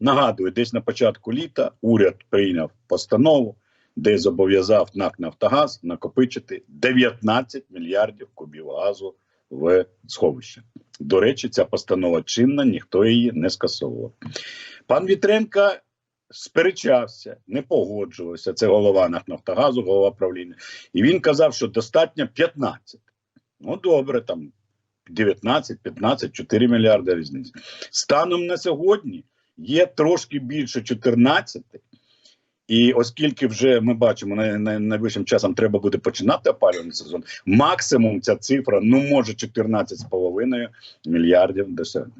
Нагадую, десь на початку літа уряд прийняв постанову, де зобов'язав НАК Нафтогаз накопичити 19 мільярдів кубів газу в сховище. До речі, ця постанова чинна, ніхто її не скасовував. Пан Вітренко сперечався, не погоджувався. Це голова НАК Нафтогазу, голова правління. І він казав, що достатньо 15. Ну, добре, там 19, 15, 4 мільярди різниці. Станом на сьогодні є трошки більше 14. І оскільки вже ми бачимо, на, на найближчим часом треба буде починати опалювальний сезон, максимум ця цифра ну може 14,5 мільярдів досягне.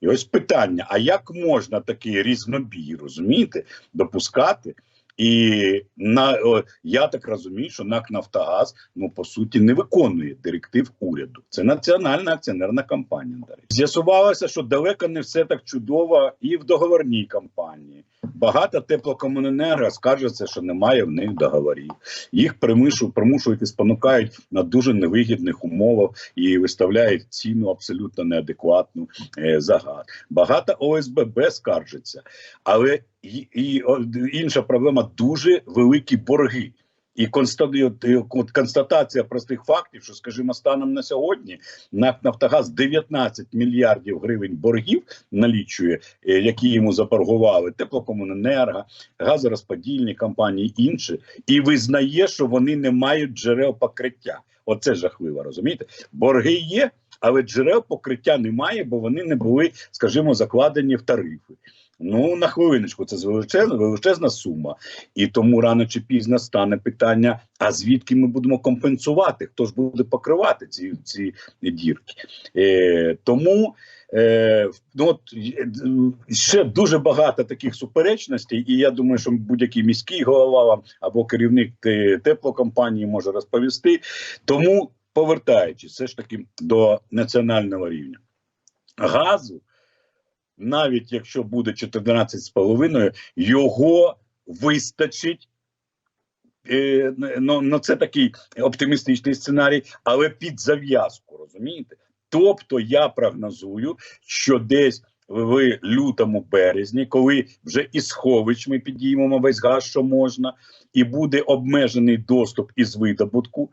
І ось питання: а як можна такий різнобій, розумієте, допускати? І на я так розумію, що НАК Нафтогаз ну по суті не виконує директив уряду. Це національна акціонерна компанія. З'ясувалося, що далеко не все так чудово і в договорній компанії. Багато теплокомуненерго скаржиться, що немає в них договорів. Їх примушують, примушують і спонукають на дуже невигідних умовах і виставляють ціну абсолютно неадекватну е, за газ. Багато ОСББ скаржиться, але і, і інша проблема дуже великі борги. І констатація, простих фактів, що, скажімо, станом на сьогодні НАК Нафтогаз 19 мільярдів гривень боргів налічує, е, які йому заборгували теплокомуненерго, газорозподільні компанії інші, і визнає, що вони не мають джерел покриття. Оце жахливо, розумієте? Борги є, але джерел покриття немає, бо вони не були, скажімо, закладені в тарифи. Ну на хвилиночку, це величезна, величезна сума, і тому рано чи пізно стане питання: а звідки ми будемо компенсувати? Хто ж буде покривати ці ці дірки? Е, Тому е, ну, от, е, ще дуже багато таких суперечностей, і я думаю, що будь-який міський голова або керівник теплокомпанії може розповісти. Тому, повертаючись все ж таки до національного рівня газу навіть якщо буде 14,5, його вистачить. Е, ну, ну, це такий оптимістичний сценарій, але під зав'язку, розумієте? Тобто я прогнозую, що десь в лютому березні, коли вже із сховищ ми підіймемо весь газ, що можна, і буде обмежений доступ із видобутку.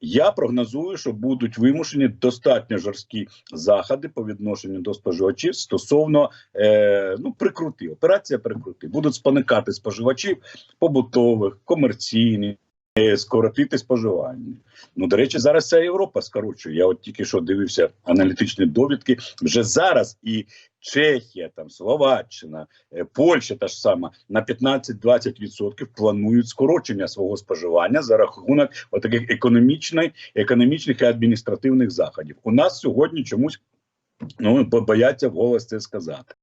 Я прогнозую, що будуть вимушені достатньо жорсткі заходи по відношенню до споживачів стосовно е, ну прикрути. Операція прикрути будуть споникати споживачів побутових, комерційних. е, Скоротити споживання. Ну, до речі, зараз вся Європа скорочує. Я от тільки що дивився аналітичні довідки. Вже зараз і Чехія, там Словаччина, е, Польща та ж сама на 15-20% планують скорочення свого споживання за рахунок отаких економічних, економічних і адміністративних заходів. У нас сьогодні чомусь ну бояться вголос це сказати.